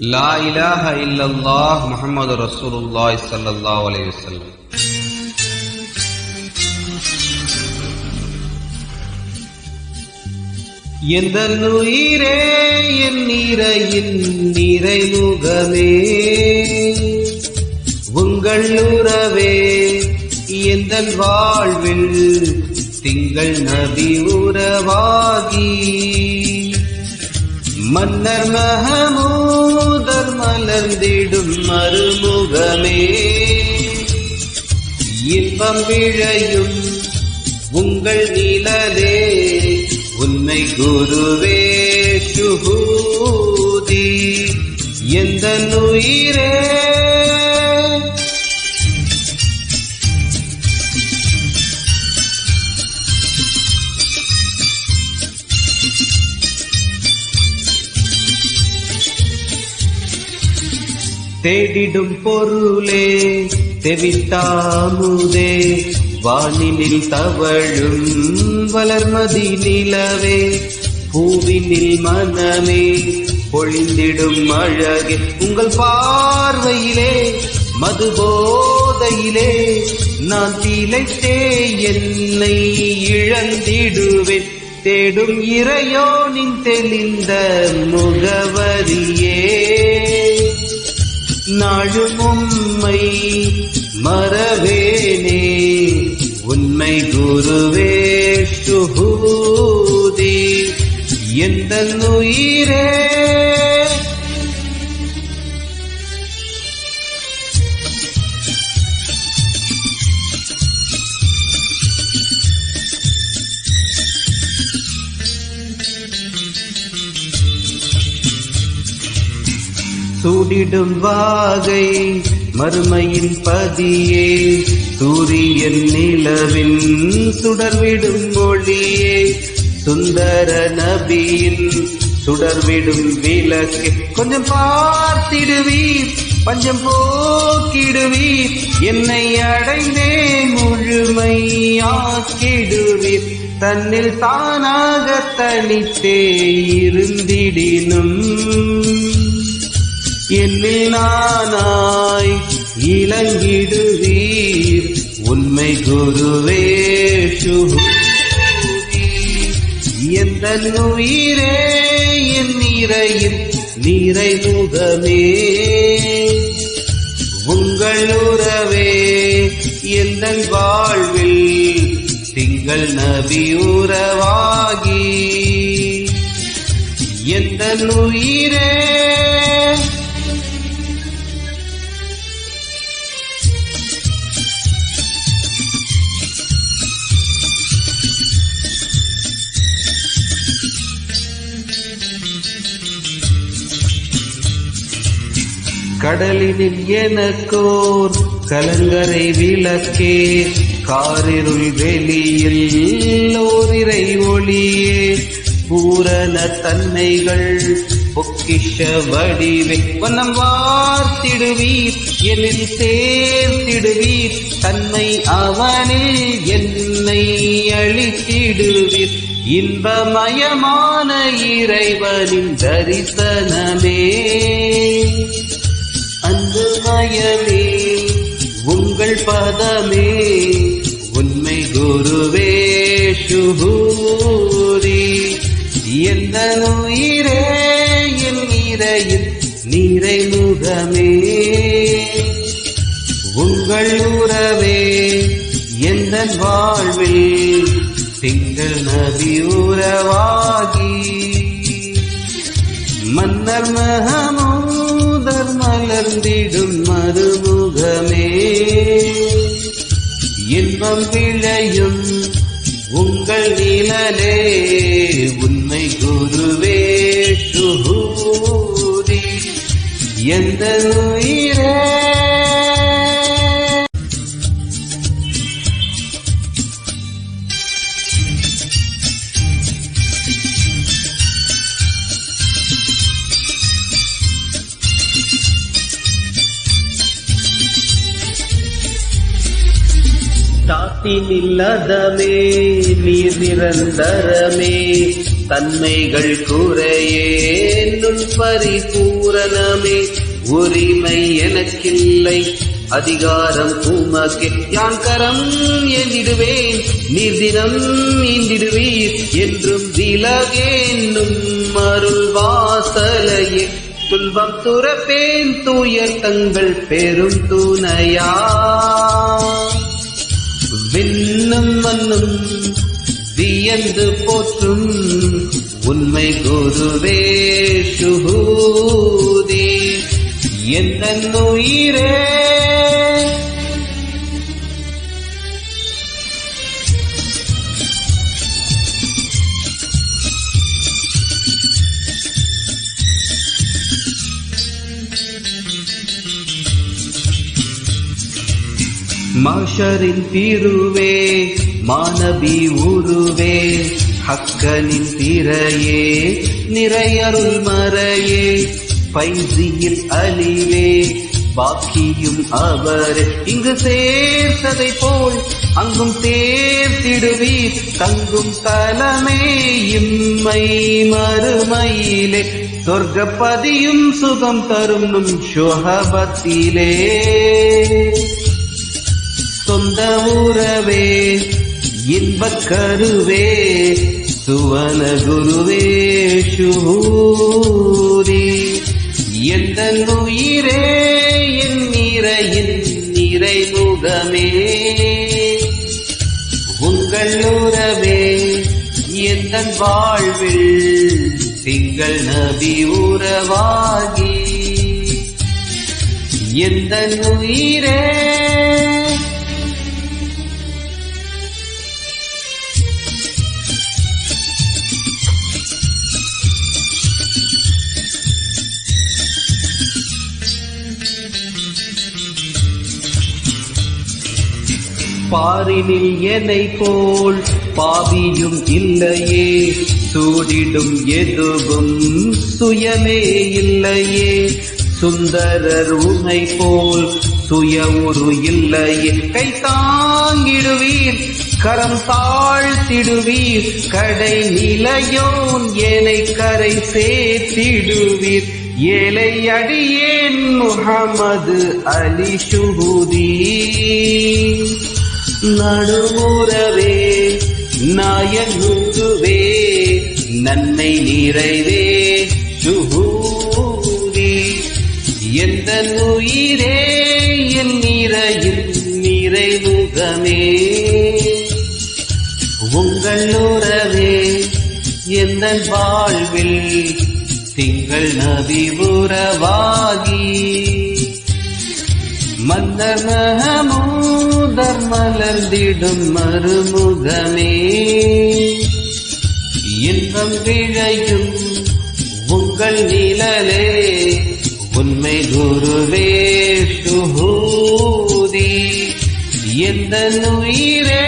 லா இலாஹ இல்லல்லாஹ் முஹம்மது ரசூலுல்லாஹி ஸல்லல்லாஹு அலைஹி வஸல்லம் எந்த நுயிரே என் நீரையின் நிறைமுகமே உங்கள் உறவே எந்த வாழ்வில் திங்கள் நபி உறவாகி. மன்னர் மகமூதர் மலர்ந்திடும் மறுமுகமே. இன்பம் விழையும் உங்கள் நிழலே உன்னை குருவே சுகூதி எந்த உயிரே தேடிடும் பொருளே தெவித்தாமுதே. வானினில் தவழும் வளர்மதி நிலவே பூவினில் மனமே பொழிந்திடும் அழகே. உங்கள் பார்வையிலே மது போதையிலே நான் திளைத்தே என்னை இழந்திடுவேன். தேடும் இறையோனின் தெளிந்த முகவரியே. நாளும் உம்மை மறவேனே. உண்மை குருவே சுகூதி எந்த உயிரே சூடிடும் வாகை மறுமையின் பதியே சூரியன் நிலவின் சுடர்விடும் மொழியே சுந்தர நபியின் சுடர்விடும் விளக்கு. கொஞ்சம் பார்த்திடுவீர் பஞ்சம் போக்கிடுவீர். என்னை அடைந்தே முழுமையாக்கிடுவீர். தன்னில் தானாக தனித்தே இருந்திடினும். என்னில் இளங்கிடுவீர் உண்மை குருவே எந்த உயிரே என் நிறையில் முகமே. உங்கள் உறவே எந்த வாழ்வில் திங்கள் நபி உறவாகி எந்த உயிரே கடலினில் எனக்கோர் கலங்கரை விளக்கே. காரிருள் வெளியில் ஓரிரை ஒளியே. பூரண தன்மைகள் பொக்கிஷ வடிவே. வண்ணம் வார்த்திடுவீர் எனில் சேர்த்திடுவீர். தன்மை அவனில் என்னை அழித்திடுவீர். இன்பமயமான இறைவனின் தரிசனமே. அன்பு மயமே உங்கள் பதமே உண்மை குருவே சுபூரி எந்த உயிரே என் நீரை முகமே உங்கள் உறவே எந்த வாழ்வில் திங்கள் நபி உறவாகி மன்னர் மகமோ மலர்ந்திடும் மறுமுகமே. இன்பம் விளையும் உங்கள் நிழலே உண்மை குருவே சுகூதி. எந்த நோய் தாத்தினில்லதமே நீர் நிரந்தரமே தன்மைகள் குறையே பரிபூரணமே. உரிமை எனக்கில்லை அதிகாரம் உமக்கே. யான் கரம் ஏந்திடுவேன் நீர் தினம் ஈந்திடுவீர் என்றும் விலகேன்னும் அருள் வாசலையே துன்பம் துறப்பேன் தூயர் தங்கள் பெரும் துணையா. விண்ணும் மண்ணும் வியந்து போற்றும் உண்மை குருவே சுகூதி எந்த உயிரே மாஷரின் தீருவே மாணவி உருவே ஹக்கனின் திரையே நிறையருள் மறையே பைசியில் அழிவே பாக்கியும் அவர். இங்கு சேர்த்ததை போல் அங்கும் சேர்த்திடுவீர் தங்கும் தலமே இம்மை மறுமையிலே. சொர்க்கப்பதியும் சுகம் தரும் நும் சுகபத்திலே. சொந்த ஊரவே இன்பக் கருவே சுவன குருவே சூரி எந்த உயிரே என் நிறையின் நிறைமுகமே. உங்கள் உறவே எந்த வாழ்வில் திங்கள் நபி உறவாகி எந்த உயிரே பாரினில் என்னை போல் பாவியும் இல்லையே சூடிடும் எதுவும் சுயமே இல்லையே. சுந்தரர் உமை போல் சுய உரு இல்லையே. கை தாங்கிடுவீர் கரம் தாழ்த்திடுவீர் கடை நிலையோன் ஏனை கரை சேர்த்திடுவீர். ஏழை அடியேன் முகமது அலி சுகுதி நடுமுறவே நாயகுருவே நன்மை நிறைவே சுகூதி எந்த உயிரே என் நிறையில் நிறைமுகமே. உங்கள் உறவே எந்த வாழ்வில் திங்கள் நபி உறவாகி மந்தர் மகமூதர் மலர்ந்திடும் மறுமுகமே. இன்பம் விழையும் உங்கள் நிழலே உண்மை குருவே சுகூதி எந்த உயிரே